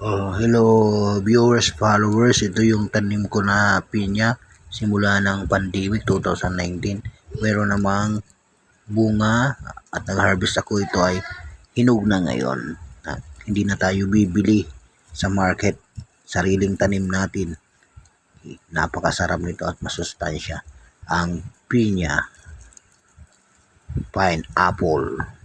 Oh, hello viewers, followers. Ito yung tanim ko na pinya simula ng pandemic 2019. Meron namang bunga at nag-harvest ako ito ay hinog na ngayon. At hindi na tayo bibili sa market. Sariling tanim natin. Napakasarap nito at masustansya. Ang pinya pineapple.